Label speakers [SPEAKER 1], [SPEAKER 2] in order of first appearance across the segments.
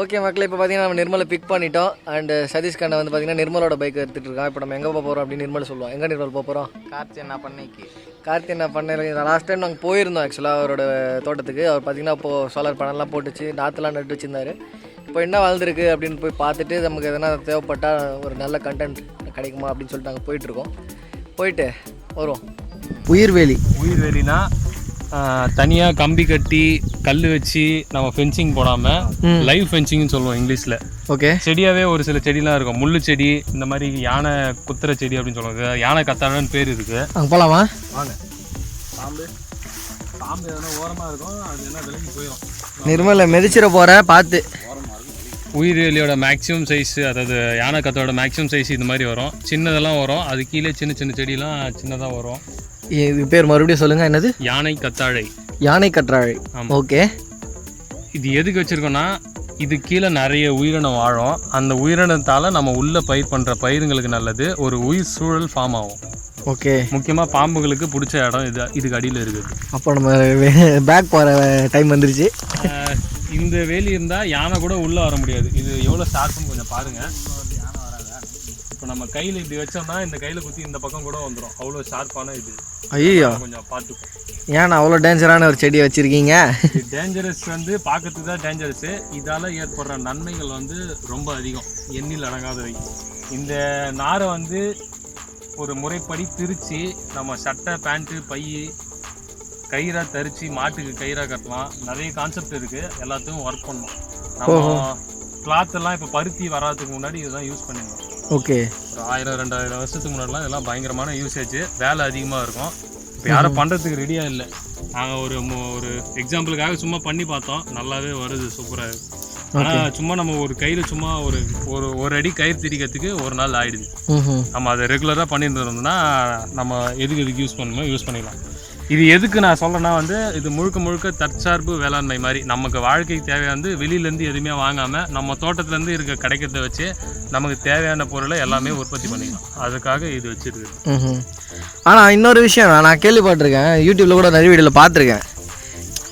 [SPEAKER 1] Okay மக்களே இப்போ பார்த்தீங்கன்னா நம்ம நிர்மலை பிக் பண்ணிட்டோம். அண்ட் சதீஷ் கண்ணை வந்து பார்த்தீங்கன்னா நிர்மலோட பைக் எடுத்துகிட்டு இருக்கான். இப்போ நம்ம எங்கே போக போகிறோம் அப்படின்னு நிர்மல் சொல்லுவோம் எங்கே நிர்மல் போக போகிறோம்
[SPEAKER 2] கார்த்தி என்ன பண்ணிக்கு.
[SPEAKER 1] கார்த்தி என்ன பண்ண லாஸ்ட் டைம் நாங்கள் போயிருந்தோம் ஆக்சுவலாக அவரோட தோட்டத்துக்கு. அவர் பார்த்தீங்கன்னா இப்போது சோலார் பனம்லாம் போட்டுச்சு நாற்றுலாம் நட்டு வச்சிருந்தாரு. இப்போ என்ன வளர்ந்துருக்கு அப்படின்னு போய் பார்த்துட்டு நமக்கு எதனா தேவைப்பட்டால் ஒரு நல்ல கண்டென்ட் கிடைக்குமா அப்படின்னு சொல்லிட்டு நாங்கள் போயிட்டுருக்கோம் போயிட்டு வருவோம். உயிர்வேலி.
[SPEAKER 3] உயிர்வேலினா தனியாக கம்பி கட்டி கல் வச்சு நம்ம ஃபென்சிங் போடாமல் லைவ் ஃபென்சிங்னு சொல்லுவோம் இங்கிலீஷில்.
[SPEAKER 1] ஓகே.
[SPEAKER 3] செடியாகவே ஒரு சில செடிலாம் இருக்கும். முள்ளு செடி இந்த மாதிரி யானை குத்துற செடி அப்படின்னு சொல்லுவாங்க. யானை கத்தாழன்னு பேர் இருக்கு.
[SPEAKER 1] அங்கே போகலாமா
[SPEAKER 3] வாங்க. பாம்பு பாம்பு எதனா ஓரமாக இருக்கும். அது என்ன விலகி போயிடும்
[SPEAKER 1] நிர்மலை மிதிச்சிட போகிற பார்த்து.
[SPEAKER 3] உயிர்வேலியோட மேக்ஸிமம் சைஸ் அதாவது யானை கத்தோட மேக்ஸிமம் சைஸ் இது மாதிரி வரும். சின்னதெல்லாம் வரும். அது கீழே சின்ன சின்ன செடியெல்லாம் சின்னதாக வரும்.
[SPEAKER 1] இது பேர் மறுபடியும் சொல்லுங்கள் என்னது?
[SPEAKER 3] யானை கத்தாழை.
[SPEAKER 1] யானை கற்றாழை.
[SPEAKER 3] ஆமா.
[SPEAKER 1] ஓகே
[SPEAKER 3] இது எதுக்கு வச்சிருக்கோம்னா இது கீழே நிறைய உயிரினம் வாழும். அந்த உயிரினத்தால் நம்ம உள்ள பயிர் பண்ணுற பயிருங்களுக்கு நல்லது. ஒரு உயிர் சூழல் ஃபார்ம் ஆகும்.
[SPEAKER 1] ஓகே
[SPEAKER 3] முக்கியமாக பாம்புகளுக்கு பிடிச்ச இடம் இது இதுக்கு அடியில் இருக்குது.
[SPEAKER 1] அப்போ நம்ம பேக் போகிற டைம் வந்துருச்சு.
[SPEAKER 3] ஆஹ் இந்த வேலி இருந்தால் யானை கூட உள்ளே வர முடியாது. இது எவ்வளோ ஷார்ப்னு கொஞ்சம் பாருங்கள் இப்போ நம்ம கையில் இப்படி வச்சோம்னா இந்த கையில் குத்தி இந்த பக்கம் கூட வந்துடும் அவ்வளோ ஷார்ப்பான இது.
[SPEAKER 1] ஐயோ
[SPEAKER 3] கொஞ்சம் பார்த்துக்கும்
[SPEAKER 1] ஏன் அவ்வளோ டேஞ்சரான ஒரு செடியை வச்சுருக்கீங்க?
[SPEAKER 3] டேஞ்சரஸ் வந்து பார்க்கறதுக்கு தான் டேஞ்சரஸ் இதால் ஏற்படுற நன்மைகள் வந்து ரொம்ப அதிகம். எண்ணில் அடங்காதவை இந்த நாரை வந்து ஒரு முறைப்படி பிரித்து நம்ம சட்டை பேண்ட்டு பை கயிறா தரிச்சு மாட்டுக்கு கயிறா கட்டலாம். நிறைய கான்செப்ட் இருக்கு. எல்லாத்தையும் ஒர்க் பண்ணணும். நம்ம கிளாத் எல்லாம் இப்போ பருத்தி வராதுக்கு முன்னாடி இதுதான் யூஸ் பண்ணிருந்தோம்.
[SPEAKER 1] ஓகே.
[SPEAKER 3] ஒரு ஆயிரம் ரெண்டாயிரம் வருஷத்துக்கு முன்னாடிலாம் இதெல்லாம் பயங்கரமான யூசேஜ் வேலை அதிகமாக இருக்கும். இப்போ யாரும் பண்ணுறதுக்கு ரெடியாக இல்லை. நாங்கள் ஒரு ஒரு எக்ஸாம்பிளுக்காக சும்மா பண்ணி பார்த்தோம். நல்லாவே வருது சூப்பராக ஆனால் சும்மா நம்ம ஒரு கயிறு சும்மா ஒரு ஒரு ஒரு அடி கயிறு திரிக்கிறதுக்கு ஒரு நாள் ஆயிடுது. நம்ம அதை ரெகுலராக பண்ணிட்டு இருந்தோம்னா நம்ம எதுக்கு எதுக்கு யூஸ் பண்ணணுமோ யூஸ் பண்ணிக்கலாம். இது எதுக்கு நான் சொல்கிறேன்னா வந்து இது முழுக்க முழுக்க தற்சார்பு வேளாண்மை மாதிரி. நமக்கு வாழ்க்கைக்கு தேவையானது வெளியிலேருந்து எதுவுமே வாங்காமல் நம்ம தோட்டத்துலேருந்து இருக்க கிடைக்கிறத வச்சு நமக்கு தேவையான பொருளை எல்லாமே உற்பத்தி பண்ணிக்கலாம் அதுக்காக இது வச்சுருக்கு
[SPEAKER 1] ம் ஆனால் இன்னொரு விஷயம் நான் நான் கேள்விப்பட்டிருக்கேன். யூடியூப்பில் கூட நிறைய வீடியோவில் பார்த்துருக்கேன்.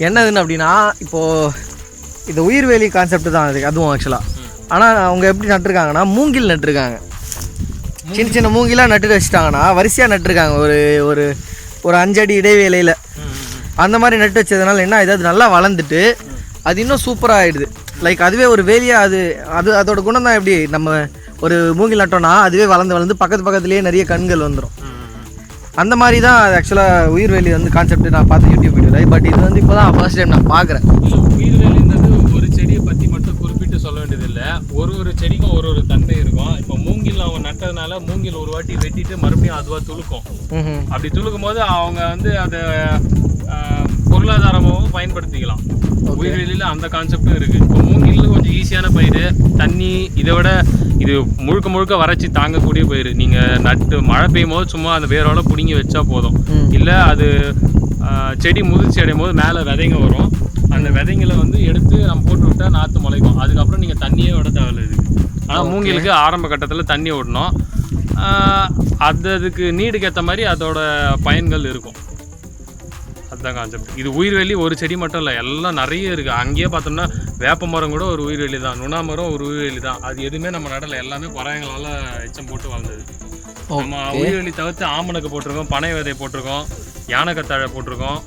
[SPEAKER 1] என்னதுன்னு அப்படின்னா இப்போது இது உயிர்வேலி கான்செப்ட் தான் அது அதுவும் ஆக்சுவலாக ஆனால் அவங்க எப்படி நட்டுருக்காங்கன்னா மூங்கில் நட்டுருக்காங்க. சின்ன சின்ன மூங்கிலாக நட்டுட்டு வச்சுட்டாங்கன்னா வரிசையாக நட்டுருக்காங்க. ஒரு ஒரு ஒரு அஞ்சடி இடைவேளையில். அந்த மாதிரி நட்டு வச்சதுனால என்ன ஆகுது அது நல்லா வளர்ந்துட்டு அது இன்னும் சூப்பராக ஆகிடுது லைக் அதுவே ஒரு வேலியாக அது அது அதோட குணம் தான் எப்படி? நம்ம ஒரு மூங்கில் நட்டோம்னா அதுவே வளர்ந்து வளர்ந்து பக்கத்து பக்கத்துலேயே நிறைய கண்கள் வந்துடும் அந்த மாதிரி தான் ஆக்சுவலாக உயிர்வேலி வந்து கான்செப்ட் நான் பார்த்தேன் யூடியூப் வீடியோவில் பட் இது வந்து இப்போ தான் ஃபர்ஸ்ட் டைம் நான் பார்க்குறேன்
[SPEAKER 3] இல்லை உயிர்வேலின்றது ஒரு செடியை பற்றி மட்டும் குறிப்பிட்டு வேண்டியதில்லை ஒரு ஒரு செடிக்கும் ஒரு ஒரு தன்மை இருக்கும். இப்போ மூங்கில் அவங்க நட்டதுனால மூங்கில் ஒரு வாட்டி வெட்டிட்டு மறுபடியும் அதுவாக துளுக்கும். அப்படி துளுக்கும் போது அவங்க வந்து அதை பொருளாதாரமாகவும் பயன்படுத்திக்கலாம். உயிர்வெளியில் அந்த கான்செப்டும் இருக்கு. இப்போ மூங்கில் கொஞ்சம் ஈஸியான பயிர். தண்ணி இதை விட இது முழுக்க முழுக்க வறட்சி தாங்கக்கூடிய பயிர். நீங்கள் நட்டு மழை பெய்யும் போது சும்மா அந்த வேரோட பிடுங்கி வச்சா போதும். இல்லை அது செடி முதிர்ச்சி அடையும் போது மேலே விதைங்க வரும். அந்த விதைங்களை வந்து எடுத்து நம்ம போட்டு விட்டா நாற்று முளைக்கும். அதுக்கப்புறம் நீங்கள் தண்ணியே விட தேவையில்ல இதுக்கு. ஆனால் மூங்கிலுக்கு ஆரம்ப கட்டத்தில் தண்ணி விடணும். அது அதுக்கு நீடுக்கு ஏற்ற மாதிரி அதோட பயன்கள் இருக்கும். அதுதான் கான்செப்ட் இது உயிர்வெளி ஒரு செடி மட்டும் இல்லை எல்லாம் நிறைய இருக்குது அங்கேயே பார்த்தோம்னா வேப்ப மரம் கூட ஒரு உயிர்வெளி தான். நுணா மரம் ஒரு உயிர்வெளி தான். அது எதுவுமே நம்ம நடல. எல்லாமே பறவைங்களால எச்சம் போட்டு வளர்ந்தது நம்ம உயிர்வெளி தவிர்த்து ஆமணக்கு போட்டிருக்கோம் பனை விதை போட்டிருக்கோம் யானைக்கத்தாழை போட்டிருக்கோம்.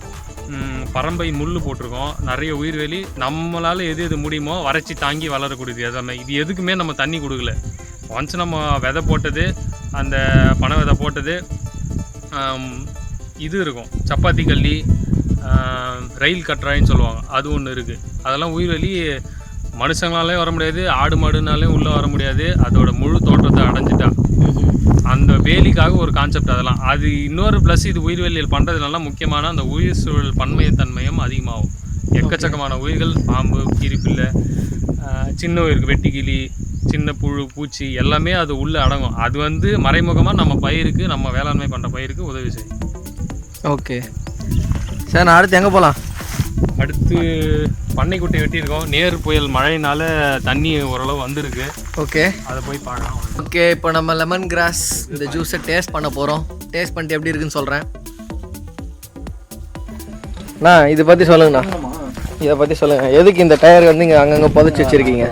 [SPEAKER 3] பரம்பை முள் போட்டிருக்கோம். நிறைய உயிர்வேலி நம்மளால் எது எது முடியுமோ வறட்சி தாங்கி வளரக்கூடியது. எல்லாமே இது எதுக்குமே நம்ம தண்ணி கொடுக்கல. ஒன்ஸ் நம்ம விதை போட்டது அந்த பனை விதை போட்டது இது இருக்கும். சப்பாத்தி கள்ளி ரயில் கட்டுறாயின்னு சொல்லுவாங்க. அது ஒன்று இருக்குது அதெல்லாம் உயிர்வெளி மனுஷங்களாலே வர முடியாது. ஆடு மாடுனாலே உள்ளே வர முடியாது. அதோட முழு தோற்றத்தை அடைஞ்சிட்டா. அந்த வேலிக்காக ஒரு கான்செப்ட் அதெல்லாம். அது இன்னொரு ப்ளஸ் இது உயிர்வெளியில் பண்ணுறதுனால முக்கியமான அந்த உயிர் சூழல் பன்மையத்தன்மையும் அதிகமாகும். எக்கச்சக்கமான உயிர்கள் பாம்பு கீரிப்பிள்ளை ஆஹ், சின்ன உயிருக்கு வெட்டுக்கிளி சின்ன புழு பூச்சி எல்லாமே அது உள்ளே அடங்கும். அது வந்து மறைமுகமாக நம்ம பயிருக்கு நம்ம வேளாண்மை பண்ணுற பயிருக்கு உதவி செய்யும்.
[SPEAKER 1] ஓகே சார் நான் அடுத்து எங்கே போகலாம்
[SPEAKER 3] அடுத்து பண்ணைக்குட்டை வெட்டியிருக்கோம். நேர் புயல் மழையினால தண்ணி ஓரளவு வந்திருக்கு.
[SPEAKER 1] ஓகே.
[SPEAKER 3] அதை போய் பார்க்கலாம்.
[SPEAKER 1] ஓகே இப்போ நம்ம லெமன் கிராஸ் இந்த ஜூஸை டேஸ்ட் பண்ண போகிறோம் டேஸ்ட் பண்ணிட்டு எப்படி இருக்குன்னு சொல்கிறேன் அண்ணா இதை பற்றி சொல்லுங்கண்ணா. இதை பற்றி சொல்லுங்கள் எதுக்கு இந்த டயர் வந்து இங்கே அங்கங்கே புதைச்சி வச்சுருக்கீங்க?